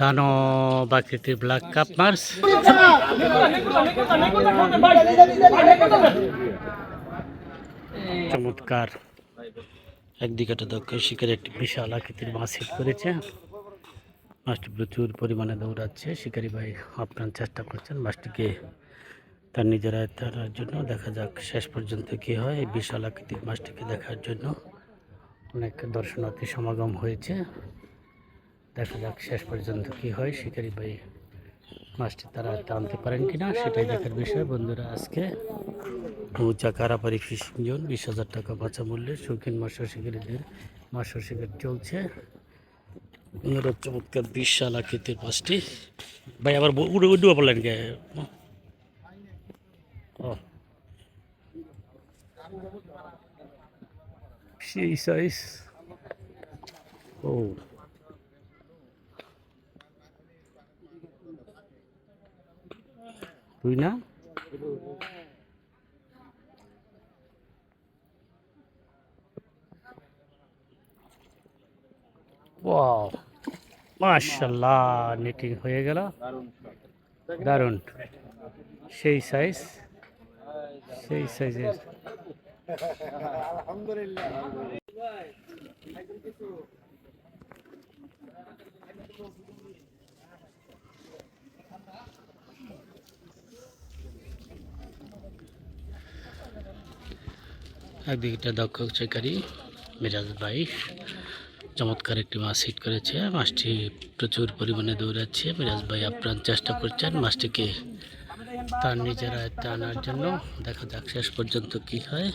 দানব আকৃতির black cup Marans চমৎকার। একদিকে একটা দক্ষ শিকারে একটি বিশাল আকৃতির মাছ হিট করেছে। মাছটি প্রচুর পরিমাণে দৌড়াচ্ছে। শিকারি ভাই আপনার চেষ্টা করছেন। মাছটিকে তার নিজের আয়ত্তে আনার জন্য। দেখা যাক শেষ পর্যন্ত কী হয়। এই বিশাল আকৃতির মাছটিকে দেখার জন্য অনেক দর্শনার্থী সমাগম হয়েছে। দেখা যাক শেষ পর্যন্ত কি হয় শিকারি ভাই মাছটি তারা টানতে পারেন কিনা সেটাই দেখার বিষয়। বন্ধুরা, আজকে উঁচা কারাপারি ফিশিং জোন বিশ হাজার টাকা বাঁচা মূল্যে শৌখিন মৎস্য শিকারীদের মৎস্য শিকার চলছে। চমৎকার বিশাল আকৃতির মাছটি। ভাই, আবার উড়ে উঠে পড়লেন কে ও। সেই সাইজ ও। তুই না? মাশাল্লাহ নেটিং হয়ে গেল। দারুণ। সেই সাইজ সেই সাইজের একদিকটা দক্ষ শিকারী মিরাজ ভাই। চমৎকার একটি মাছ হিট করেছে। মাছটি প্রচুর পরিমাণে দৌড়াচ্ছে। মিরাজ ভাই আপ্রাণ চেষ্টা করছেন মাছটিকে তার নিজের আয়ত্তে আনার জন্য। দেখা যাক শেষ পর্যন্ত কি হয়।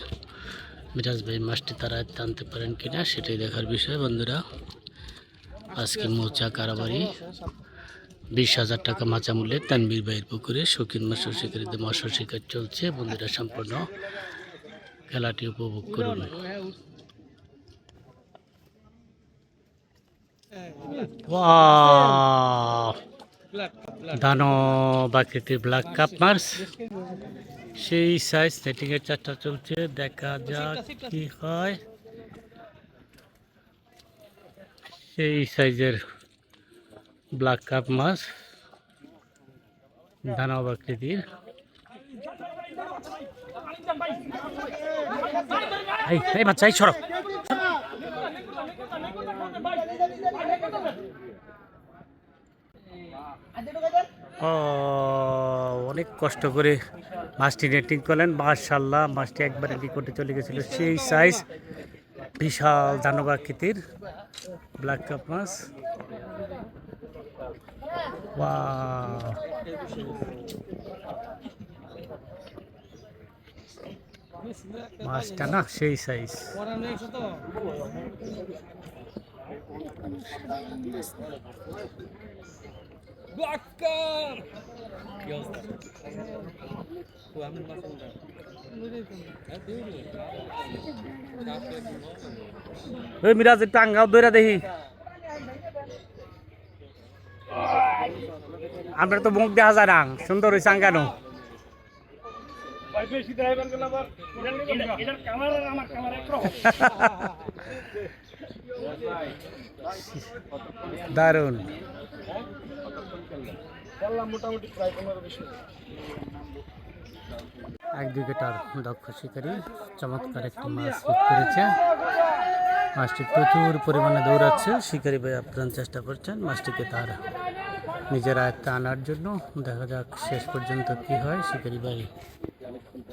মিরাজ ভাই মাছটি তার আয়ত্তে আনতে পারেন কিনা সেটাই দেখার বিষয় বন্ধুরা। আজকে মৌচা কারাবারি। বিশ হাজার টাকা মাচা মূল্যে তানবীর ভাইয়ের পুকুরে শৌখিন মৎস্য শিকারীদের মৎস্য শিকার চলছে। বন্ধুরা সম্পূর্ণ খেলাটি উপভোগ ওয়াও দানব আকৃতির ব্ল্যাক কাপ মার্স সেই সাইজ সেটিং এর চারটা চলছে দেখা যাক কি হয় সেই সাইজের ব্ল্যাক কাপ মাছ দানব আকৃতির এই বাচ্চা, এই সরো। অনেক কষ্ট করে মাছটি নেটিং করলেন। মার্শাল্লাহ মাছটি একবারে নিকটে চলে গেছিল। সেই সাইজ বিশাল দানব আকৃতির ব্ল্যাক কাপ মাছ। মাছটা না সেই সাইজ ওই মিরাজ, একটু আঙ্গাও দইরা দেখি। আমরা তো মুখ দেখা যায় সুন্দর হয়েছে আঙ্গানো দারুণ। একদিকে তার দক্ষ শিকারী, চমৎকার একটি মাছ হিট করেছে। মাছটি প্রচুর পরিমাণে দৌড়াচ্ছে, শিকারী ভাই আপ্রাণ চেষ্টা করছেন, মাছটিকে তার নিজের আয়ত্তে আনার জন্য। দেখা যাক শেষ পর্যন্ত কি হয়, শিকারী ভাই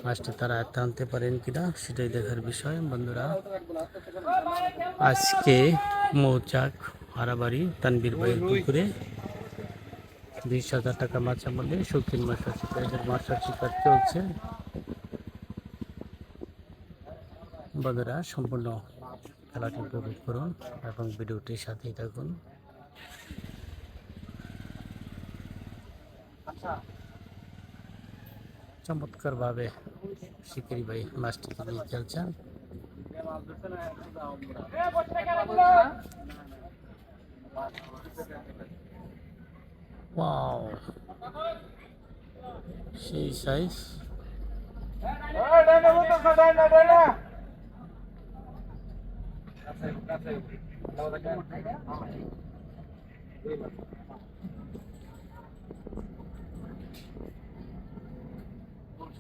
মাছটি তারা আয়ত্তে আনতে পারেন কিনা সেটাই দেখার বিষয়, বন্ধুরা। আজকে মৌচাক, হারাবাড়ি তানবীর ভাইয়ের পুকুরে বিশ হাজার টাকা মাছা মূল্যে শৌখিন মাছের শিকারীদের মাছের শিকার চলছে। বন্ধুরা, সম্পূর্ণ খেলাটি উপভোগ করুন এবং ভিডিওটির সাথেই থাকুন। চমৎকার ভাবে শিকারি ভাই মাছটিকে নিয়ে খেলছেন ওয়াও সেই সাইজ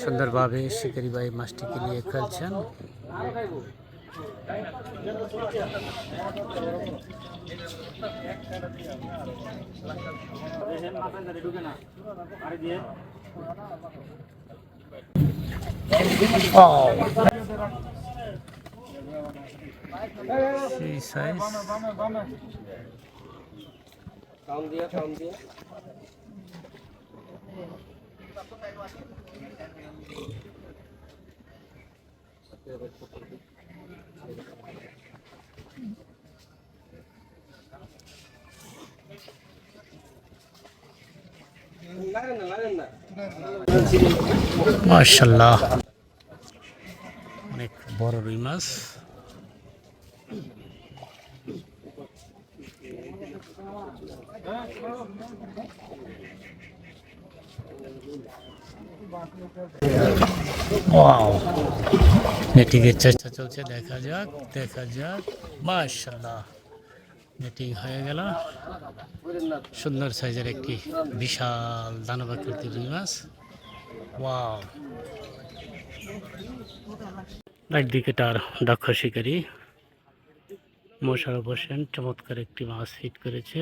সুন্দরভাবে শিকারি ভাই মাছটিকে নিয়ে খেলছেন সেই সাইজ মাশাল্লাহ অনেক বড় রুই মাছ নেটিংয়ের চেষ্টা চলছে, দেখা যাক দেখা যাক। মাশাল্লাহ নেটিং হয়ে গেল। সুন্দর সাইজের একটি বিশাল দানবাকৃতির রুই মাছ ওয়াও একদিকে তার দক্ষ শিকারী মশারা হোসেন, চমৎকার একটি মাছ হিট করেছে।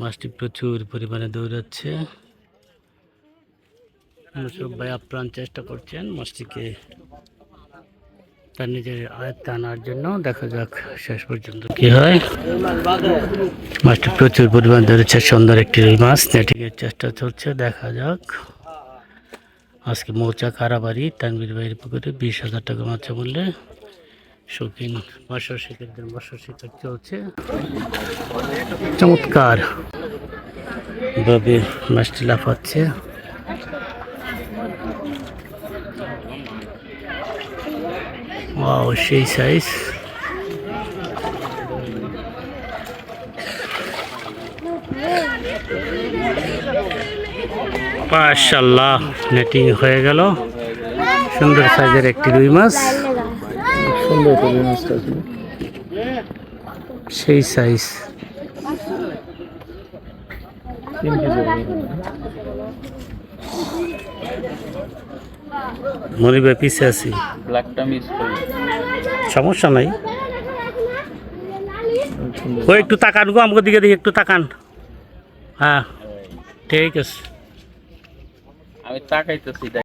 মাছটি প্রচুর পরিমাণে দৌড়াচ্ছে। মুসরফ ভাই আপ্রাণ চেষ্টা করছেন মাছটিকে তার নিজের আয়ত্তে আনার জন্য। দেখা যাক শেষ পর্যন্ত কি হয়। মাছটি প্রচুর পরিমাণ ধরেছে, সুন্দর একটি রুই মাছ। নেটিংয়ের চেষ্টা চলছে, দেখা যাক। আজকে মৌচা কারাবাড়ি তানবির ভাইয়ের পুকুরে বিশ হাজার টাকা মাছ মূল্যে শৌখিন মৎস্য শিকারীদের মৎস্য শিকার চলছে। চমৎকার। ভাবে মাছটি লাফাচ্ছে। ওয়াও সেই সাইজ মাশাল্লাহ নেটিং হয়ে গেল। সুন্দর সাইজের একটি রুই মাছ। সুন্দর রুই মাছটা সেই সাইজ তিন কেজি হবে। আছি সমস্যা নাই। ও একটু তাকান গো আমাকে দিকে দিকে একটু তাকান। হ্যাঁ ঠিক আছে। আমি তাকাইতেছি